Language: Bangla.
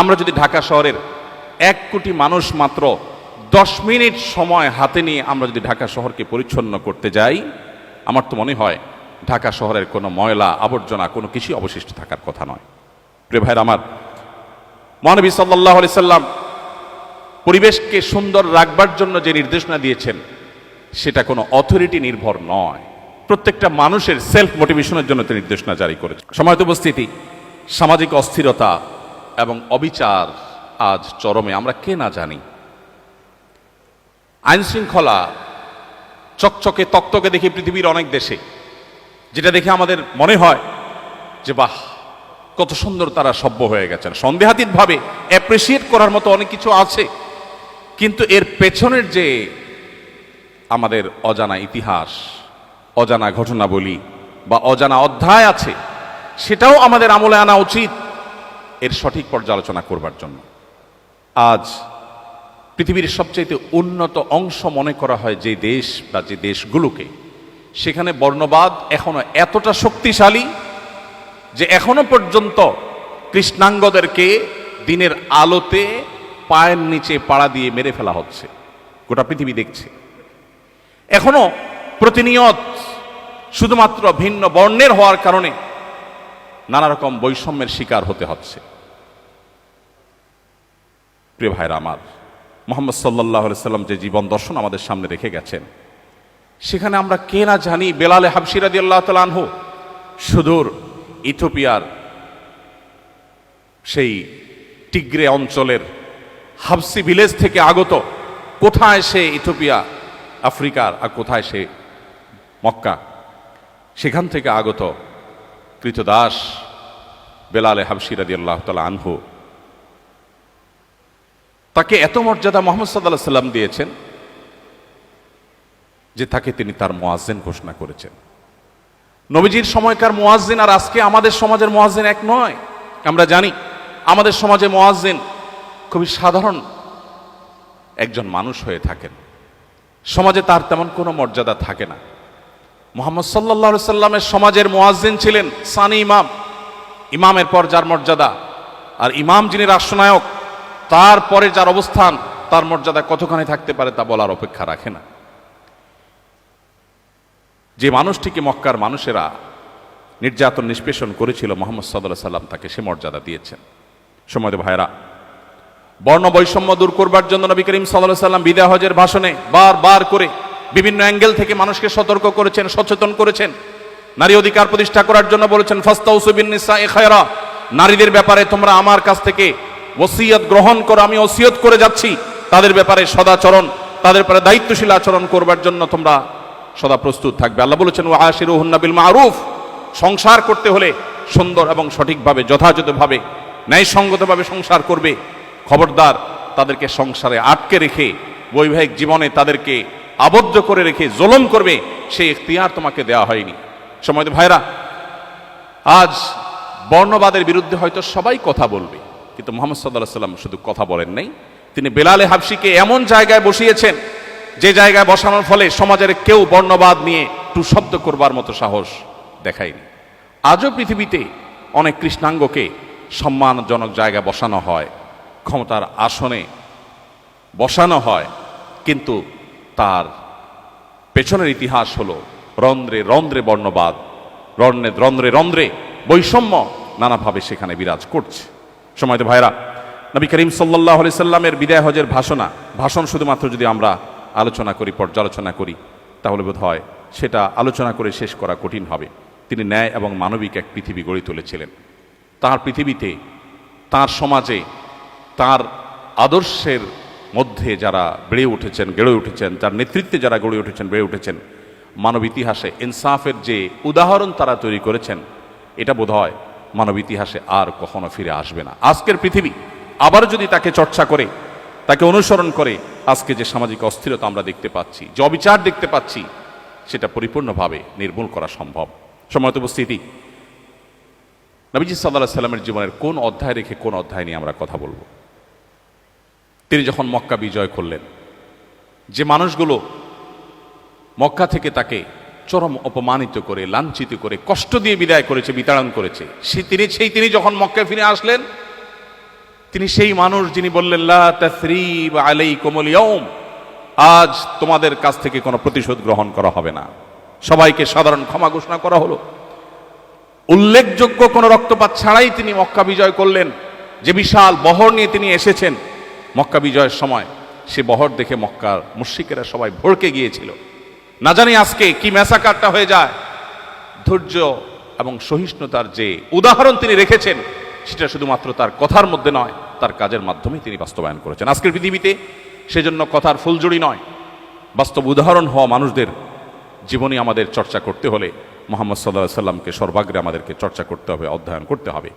আমরা যদি ঢাকা শহরের এক কোটি মানুষ মাত্র দশ মিনিট সময় হাতে নিয়ে আমরা যদি ঢাকা শহরকে পরিচ্ছন্ন করতে যাই, আমার তো মনে হয় ঢাকা শহরের কোনো ময়লা আবর্জনা, কোনো কিছুই অবশিষ্ট থাকার কথা নয়। প্রিয় ভাইরা আমার, মহানবী সাল্লাহ আলি সাল্লাম পরিবেশকে সুন্দর রাখবার জন্য যে নির্দেশনা দিয়েছেন, সেটা কোনো অথরিটি নির্ভর নয়। প্রত্যেকটা মানুষের সেলফ মোটিভেশনের জন্য তিনি নির্দেশনা জারি করেছে। সময়ত উপস্থিতি, সামাজিক অস্থিরতা এবং অবিচার আজ চরমে, আমরা কে না জানি। আইন শৃঙ্খলা চকচকে তক্তকে দেখি পৃথিবীর অনেক দেশে, যেটা দেখে আমাদের মনে হয় যে, বাহ, কত সুন্দর তারা সভ্য হয়ে গেছেন। সন্দেহাতীতভাবে অ্যাপ্রিসিয়েট করার মতো অনেক কিছু আছে, কিন্তু এর পেছনের যে আমাদের অজানা ইতিহাস, অজানা ঘটনাবলী বা অজানা অধ্যায় আছে, সেটাও আমাদের আমলে আনা উচিত। এর সঠিক পর্যালোচনা করবার জন্য। আজ পৃথিবীর সবচেয়ে উন্নত অংশ মনে করা হয় যে দেশ বা যে দেশগুলোকে, সেখানে বর্ণবাদ এখনও এতটা শক্তিশালী যে এখনও পর্যন্ত কৃষ্ণাঙ্গদেরকে দিনের আলোতে পায়ের নিচে পাড়া দিয়ে মেরে ফেলা হচ্ছে। গোটা পৃথিবী দেখছে। এখনও প্রতিনিয়ত শুধুমাত্র ভিন্ন বর্ণের হওয়ার কারণে নানা রকম বৈষম্যের শিকার হতে হচ্ছে। প্রিয় ভাইরা আমার, মোহাম্মদ সাল্লাহ সাল্লাম যে জীবন দর্শন আমাদের সামনে রেখে গেছেন, সেখানে আমরা কে না জানি বেলালে হাবসিরাদি আল্লাহ তালানহু সুদূর ইথোপিয়ার সেই টিগ্রে অঞ্চলের হাবসি ভিলেজ থেকে আগত, কোথায় সে ইথোপিয়া আফ্রিকার আর কোথায় সে মক্কা, সেখান থেকে আগত কৃতদাস বেলালে হাবসিরাদি আল্লাহ তালা আনহু তাকে এত মর্যাদা মোহাম্মদ সাল্লাহ সাল্লাম দিয়েছেন যে তাকে তিনি তার মোয়াজ্জেন ঘোষণা করেছেন। নবীজির সময়কার মোয়াজ্জিন আর আজকে আমাদের সমাজের মোয়াজ্জিন এক নয়। আমরা জানি আমাদের সমাজে মোয়াজ্জিন খুবই সাধারণ একজন মানুষ হয়ে থাকেন। সমাজে তার তেমন কোনো মর্যাদা থাকে না। মোহাম্মদ সাল্লাহ সাল্লামের সমাজের মোয়াজ্জিন ছিলেন সানি ইমাম। ইমামের পর যার মর্যাদা। আর ইমাম যিনি রাষ্ট্রনায়ক তারপরে যার অবস্থান, তার মর্যাদা কতখানি থাকতে পারে তা বলার অপেক্ষা রাখে না। যে মানুষটিকে মক্কার মানুষেরা নির্যাতন, নিষ্পেষণ করেছিল মোহাম্মদ সাল্লাহ সাল্লাম, তাকে সে মর্যাদা দিয়েছেন। সময় ভাইরা বর্ণ বৈষম্য দূর করবার জন্য নবী করিম সাল্লাহ সাল্লাম বিদায় হজের ভাষণে বার বার করে বিভিন্ন অ্যাঙ্গেল থেকে মানুষকে সতর্ক করেছেন, সচেতন করেছেন, নারী অধিকার প্রতিষ্ঠা করার জন্য বলেছেন ফাস্তাউসুবিনিসা এ খায়রা, নারীদের ব্যাপারে তোমরা আমার কাছ থেকে ওসিয়ত গ্রহণ করো, আমি ওসিয়ত করে যাচ্ছি। তাদের ব্যাপারে সদাচরণ, তাদের ব্যাপারে দায়িত্বশীল আচরণ করবার জন্য তোমরা সদা প্রস্তুত থাকবে। আল্লাহ বলেছেন ও আশিরু হুন্নাবিল মারুফ। সংসার করতে হলে সুন্দর এবং সঠিকভাবে, যথাযথভাবে, ন্যায়সঙ্গতভাবে সংসার করবে। খবরদার তাদেরকে সংসারে আটকে রেখে, বৈবাহিক জীবনে তাদেরকে আবদ্ধ করে রেখে, জোলম করবে, সেই এখতিয়ার তোমাকে দেওয়া হয়নি। সময় ভাইরা, আজ বর্ণবাদের বিরুদ্ধে হয়তো সবাই কথা বলবে। কিন্তু মোহাম্মদ সাল্লাহ সাল্লাম শুধু কথা বলেন নাই। তিনি বেলালে হাবসিকে এমন জায়গায় বসিয়েছেন, যে জায়গায় বসানোর ফলে সমাজের কেউ বর্ণবাদ নিয়ে টু শব্দ করবার মতো সাহস দেখায়নি। আজও পৃথিবীতে অনেক কৃষ্ণাঙ্গকে সম্মানজনক জায়গায় বসানো হয়, ক্ষমতার আসনে বসানো হয়, কিন্তু তার পেছনের ইতিহাস হলো রন্ধ্রে রন্ধ্রে বর্ণবাদ, রন্ধ্রে রন্ধ্রে রন্ধ্রে বৈষম্য নানাভাবে সেখানে বিরাজ করছে। সময় তো ভাইরা, নবী করিম সাল্লাহ আলি সাল্লামের বিদায় হজের ভাষণা, ভাষণ শুধুমাত্র যদি আমরা আলোচনা করি, পর্যালোচনা করি, তাহলে বোধ হয় সেটা আলোচনা করে শেষ করা কঠিন হবে। তিনি ন্যায় এবং মানবিক এক পৃথিবী গড়ে তুলেছিলেন। তার পৃথিবীতে, তার সমাজে, তার আদর্শের মধ্যে যারা বেড়ে উঠেছেন, গড়ে উঠেছেন তার নেতৃত্বে যারা গড়ে উঠেছেন, বেড়ে উঠেছেন, মানব ইতিহাসে ইনসাফের যে উদাহরণ তারা তৈরি করেছেন, এটা বোধ হয় মানব ইতিহাসে আর কখনো ফিরে আসবে না। আজকের পৃথিবী আবার যদি তাকে চর্চা করে, তাকে অনুসরণ করে, আজকে যে সামাজিক অস্থিরতা আমরা দেখতে পাচ্ছি, যে অবিচার দেখতে পাচ্ছি, সেটা পরিপূর্ণভাবে নির্মূল করা সম্ভব। সময়ত উপস্থিতি, নবীজি সাল্লাহ সাল্লামের জীবনের কোন অধ্যায় রেখে কোন অধ্যায় নিয়ে আমরা কথা বলব? তিনি যখন মক্কা বিজয় করলেন, যে মানুষগুলো মক্কা থেকে তাকে চরম অপমানিত করে, লাঞ্ছিত করে, কষ্ট দিয়ে বিদায় করেছে, বিতাড়ন করেছে। সে তিনি, সেই তিনি যখন মক্কায় ফিরে আসলেন, তিনি সেই মানুষ যিনি বললেন, লা তাসরিব আলাইকুমুল ইয়াউম আজ তোমাদের কাছ থেকে কোনো প্রতিশোধ গ্রহণ করা হবে না। সবাইকে সাধারণ ক্ষমা ঘোষণা করা হলো। উল্লেখযোগ্য কোনো রক্তপাত ছাড়াই তিনি মক্কা বিজয় করলেন। যে বিশাল বহর নিয়ে তিনি এসেছেন, মক্কা বিজয়ের সময়, সে বহর দেখে মক্কার মুশ্রিকেরা সবাই ভড়কে গিয়েছিল। না জানি আজকে কি ম্যাসাকারটা হয়ে যায়। ধৈর্য এবং সহিষ্ণুতার যে উদাহরণ তিনি রেখেছেন, সেটা শুধুমাত্র তার কথার মধ্যে নয়, তার কাজের মাধ্যমে তিনি বাস্তবায়ন করেছেন। আজকের পৃথিবীতে সেজন্য কথার ফুলজুড়ি নয়, বাস্তব উদাহরণ হওয়া মানুষদের জীবনী আমাদের চর্চা করতে হলে মোহাম্মদ সাল্লাহ সাল্লামকে সর্বাগ্রে আমাদেরকে চর্চা করতে হবে, অধ্যয়ন করতে হবে।